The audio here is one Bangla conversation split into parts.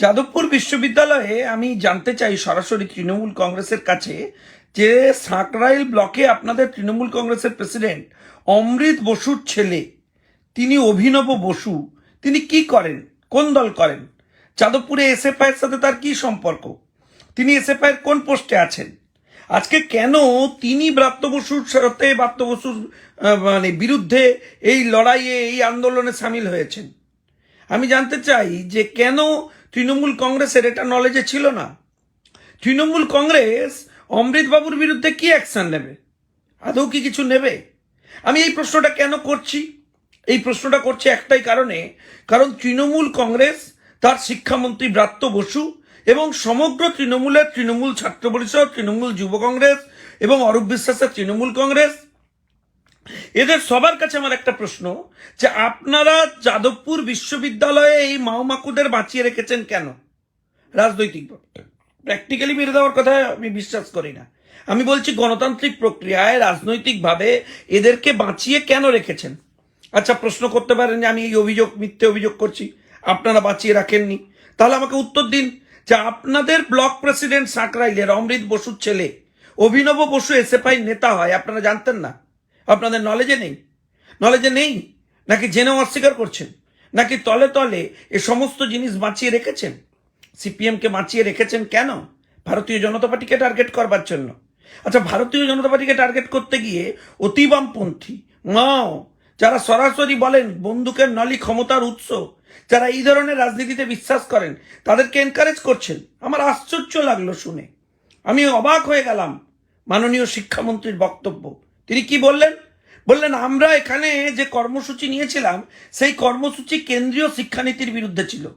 যাদবপুর বিশ্ববিদ্যালয়ে আমি জানতে চাই সরাসরি তৃণমূল কংগ্রেসের কাছে যে সাঁকরাইল ব্লকে আপনাদের তৃণমূল কংগ্রেসের প্রেসিডেন্ট অমৃত বসুর ছেলে, তিনি অভিনব বসু, তিনি কি করেন? কোন দল করেন? যাদবপুরে এসএফআই এর সাথে তার কি সম্পর্ক? তিনি এসএফআই এর কোন পোস্টে আছেন? আজকে কেন তিনি ব্রাত্য বসুর সাথে ব্রাত্য বসুর মানে বিরুদ্ধে এই লড়াইয়ে, এই আন্দোলনে সামিল হয়েছেন? আমি জানতে চাই যে কেন তৃণমূল কংগ্রেসের এটা নলেজে ছিল না? তৃণমূল কংগ্রেস অমৃতবাবুর বিরুদ্ধে কি অ্যাকশন নেবে? আদৌ কি কিছু নেবে? আমি এই প্রশ্নটা কেন করছি? এই প্রশ্নটা করছি একটাই কারণে, কারণ তৃণমূল কংগ্রেস তার শিক্ষামন্ত্রী ব্রাত্য বসু এবং সমগ্র তৃণমূলের তৃণমূল ছাত্র পরিষদ, তৃণমূল যুব কংগ্রেস এবং অরূপ বিশ্বাসের তৃণমূল কংগ্রেস এদের সবার কাছে আমার একটা প্রশ্ন, যে আপনারা যাদবপুর বিশ্ববিদ্যালয়ে এই মাওমাকুদের বাঁচিয়ে রেখেছেন কেন? রাজনৈতিক প্র্যাকটিক্যালি মেরে দেওয়ার কথা আমি বিশ্বাস করি না। আমি বলছি গণতান্ত্রিক প্রক্রিয়ায় রাজনৈতিকভাবে এদেরকে বাঁচিয়ে কেন রেখেছেন? আচ্ছা প্রশ্ন করতে পারেন যে আমি এই অভিযোগ, মিথ্যে অভিযোগ করছি। আপনারা বাঁচিয়ে রাখেননি। তাহলে আমাকে উত্তর দিন যে আপনাদের ব্লক প্রেসিডেন্ট সাঁকরাইলের অমৃত বসুর ছেলে, অভিনব বসু এসএফআই নেতা হয়, আপনারা জানতেন না? আপনাদের নলেজে নেই? নলেজে নেই? নাকি জেনে অস্বীকার করছেন? নাকি তলে তলে এ সমস্ত জিনিস বাঁচিয়ে রেখেছেন? সিপিএমকে বাঁচিয়ে রেখেছেন কেন? ভারতীয় জনতা পার্টিকে টার্গেট করবার জন্য। আচ্ছা ভারতীয় জনতা পার্টিকে টার্গেট করতে গিয়ে অতিবামপন্থী, মাও, যারা সরাসরি বলেন বন্দুকের নলি ক্ষমতার উৎস, যারা এই ধরনের রাজনীতিতে বিশ্বাস করেন, তাদেরকে এনকারেজ করছেন। আমার আশ্চর্য লাগল শুনে। আমি অবাক হয়ে গেলাম। মাননীয় শিক্ষামন্ত্রীর বক্তব্য। তিনি কি বললেন? বললেন, আমরা এখানে যে কর্মসূচি নিয়েছিলাম, সেই কর্মসূচি কেন্দ্রীয় শিক্ষানীতির বিরুদ্ধে ছিল।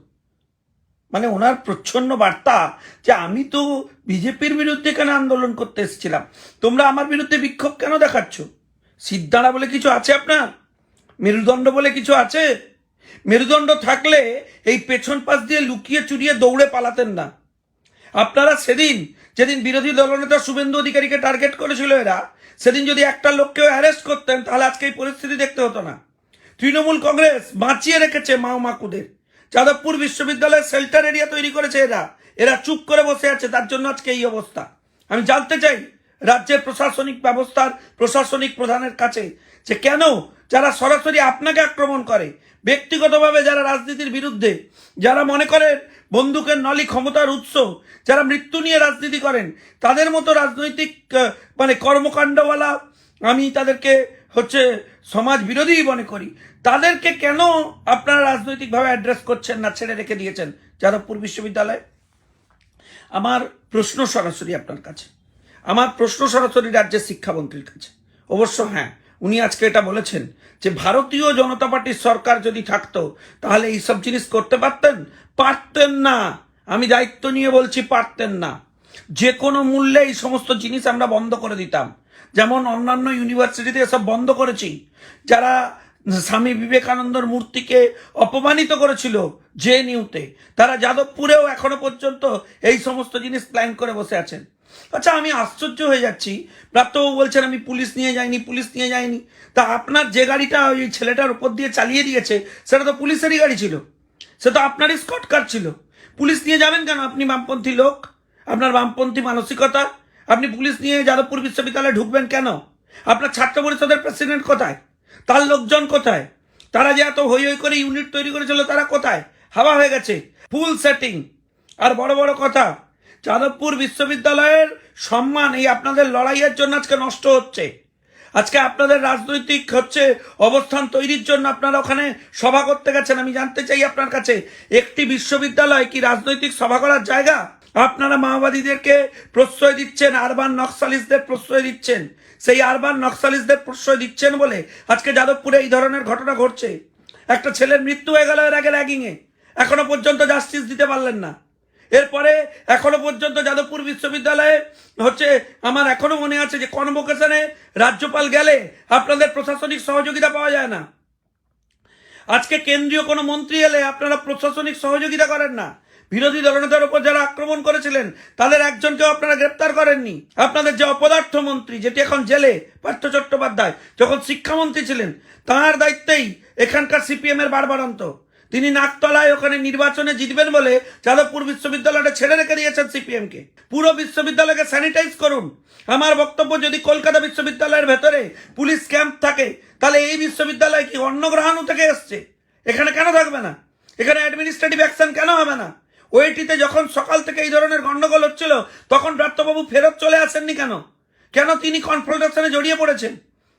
মানে ওনার প্রচ্ছন্ন বার্তা যে আমি তো বিজেপির বিরুদ্ধে এখানে আন্দোলন করতে এসেছিলাম। তোমরা আমার বিরুদ্ধে বিক্ষোভ কেন দেখাচ্ছ? সিদ্ধারা বলে কিছু আছে আপনার? মেরুদণ্ড বলে কিছু আছে? মেরুদণ্ড থাকলে এই পেছন পাশ দিয়ে লুকিয়ে চুরিয়ে দৌড়ে পালাতেন না। আপনারা সেদিন যেদিন বিরোধী দলনেতা শুভেন্দু অধিকারীকে টার্গেট করেছিল এরা, সেদিন যদি একটা লোককেও অ্যারেস্ট করতেন, তাহলে আজকে এই পরিস্থিতি দেখতে হতো না। তৃণমূল কংগ্রেস বাঁচিয়ে রেখেছে মাও মাকুদের। যাদবপুর বিশ্ববিদ্যালয়ের শেল্টার এরিয়া তৈরি করেছে এরা। এরা চুপ করে বসে আছে, তার জন্য আজকে এই অবস্থা। আমি জানতে চাই রাজ্যের প্রশাসনিক ব্যবস্থার প্রশাসনিক প্রধানের কাছে যে কেন যারা সরাসরি আপনাকে আক্রমণ করে, ব্যক্তিগতভাবে যারা রাজনীতির বিরুদ্ধে, যারা মনে করেন বন্দুকের নলি ক্ষমতার উৎস, যারা মৃত্যু নিয়ে রাজনীতি করেন, তাদের মতো রাজনৈতিক মানে কর্মকাণ্ডওয়ালা আমি তাদেরকে হচ্ছে সমাজ বিরোধী মনে করি। তাদেরকে কেন আপনারা রাজনৈতিকভাবে অ্যাড্রেস করছেন না, ছেড়ে রেখে দিয়েছেন যাদবপুর বিশ্ববিদ্যালয়ে? আমার প্রশ্ন সরাসরি আপনার কাছে। আমার প্রশ্ন সরাসরি রাজ্যের শিক্ষামন্ত্রীর কাছে। অবশ্য হ্যাঁ উনি আজকে এটা বলেছেন যে ভারতীয় জনতা পার্টির সরকার যদি থাকতো, তাহলে এইসব জিনিস করতে পারতেন? পারতেন না। আমি দায়িত্ব নিয়ে বলছি পারতেন না। যে কোনো মূল্যে এই সমস্ত জিনিস আমরা বন্ধ করে দিতাম। যেমন অন্যান্য ইউনিভার্সিটিতে এসব বন্ধ করেছি। যারা স্বামী বিবেকানন্দর মূর্তিকে অপমানিত করেছিল জে নিউতে তারা যাদবপুরেও এখনও পর্যন্ত এই সমস্ত জিনিস প্ল্যান করে বসে আছেন। আচ্ছা আমি আশ্চর্য হয়ে যাচ্ছি। প্রাপ্তবাবু বলছেন, আমি পুলিশ নিয়ে যাইনি, পুলিশ নিয়ে যাইনি। তা আপনার যে গাড়িটা ওই ছেলেটার উপর দিয়ে চালিয়ে দিয়েছে, সেটা তো পুলিশেরই গাড়ি ছিল। সে তো আপনারই স্কট কার ছিল। পুলিশ নিয়ে যাবেন কেন? আপনি বামপন্থী লোক। আপনার বামপন্থী মানসিকতা। আপনি পুলিশ নিয়ে যাদবপুর বিশ্ববিদ্যালয়ে ঢুকবেন কেন? আপনার ছাত্র পরিষদের প্রেসিডেন্ট কোথায়? তার লোকজন কোথায়? তারা যে এত হই হই করে ইউনিট তৈরি করেছিল, তারা কোথায়? হাওয়া হয়ে গেছে। ফুল সেটিং আর বড় বড় কথা, যাদবপুর বিশ্ববিদ্যালয়ের সম্মান এই আপনাদের লড়াইয়ের জন্য আজকে নষ্ট হচ্ছে। আজকে আপনাদের রাজনৈতিক হচ্ছে অবস্থান তৈরির জন্য আপনারা ওখানে সভা করতে গেছেন। আমি জানতে চাই আপনার কাছে, একটি বিশ্ববিদ্যালয় কি রাজনৈতিক সভা করার জায়গা? আপনারা মাওবাদীদেরকে প্রশ্রয় দিচ্ছেন, আরবান নকশালিসদের প্রশ্রয় দিচ্ছেন। সেই আরবান নকশালিসদের প্রশ্রয় দিচ্ছেন বলে আজকে যাদবপুরে এই ধরনের ঘটনা ঘটছে। একটা ছেলের মৃত্যু হয়ে গেল এর আগে র্যাগিংয়ে এখনও পর্যন্ত জাস্টিস দিতে পারলেন না। এরপরে এখনও পর্যন্ত যাদবপুর বিশ্ববিদ্যালয়ে হচ্ছে, আমার এখনও মনে আছে যে কনভোকেশনে রাজ্যপাল গেলে আপনাদের প্রশাসনিক সহযোগিতা পাওয়া যায় না। আজকে কেন্দ্রীয় কোনো মন্ত্রী এলে আপনারা প্রশাসনিক সহযোগিতা করেন না। বিরোধী দলনেতার উপর যারা আক্রমণ করেছিলেন, তাদের একজনকেও আপনারা গ্রেপ্তার করেননি। আপনাদের যে অপদার্থ মন্ত্রী, যেটি এখন জেলে, পার্থ চট্টোপাধ্যায়, যখন শিক্ষামন্ত্রী ছিলেন তাঁর দায়িত্বেই এখানকার সিপিএম এর বারবারন্ত তিনি নাকতলায় ওখানে নির্বাচনে জিতবেন বলে যাদবপুর বিশ্ববিদ্যালয়টা ছেড়ে রেখে দিয়েছেন সিপিএমকে। পুরো বিশ্ববিদ্যালয়কে স্যানিটাইজ করুন। আমার বক্তব্য, যদি কলকাতা বিশ্ববিদ্যালয়ের ভেতরে পুলিশ ক্যাম্প থাকে, তাহলে এই বিশ্ববিদ্যালয় কি অন্য গ্রহাণু থেকে এসছে? এখানে কেন থাকবে না? এখানে অ্যাডমিনিস্ট্রেটিভ অ্যাকশন কেন হবে না? ওইটিতে যখন সকাল থেকে এই ধরনের গন্ডগোল হচ্ছিল, তখন ব্রাত্যবাবু ফেরত চলে আসেননি কেন? কেন তিনি কনফ্রন্টেশনে জড়িয়ে পড়েছেন?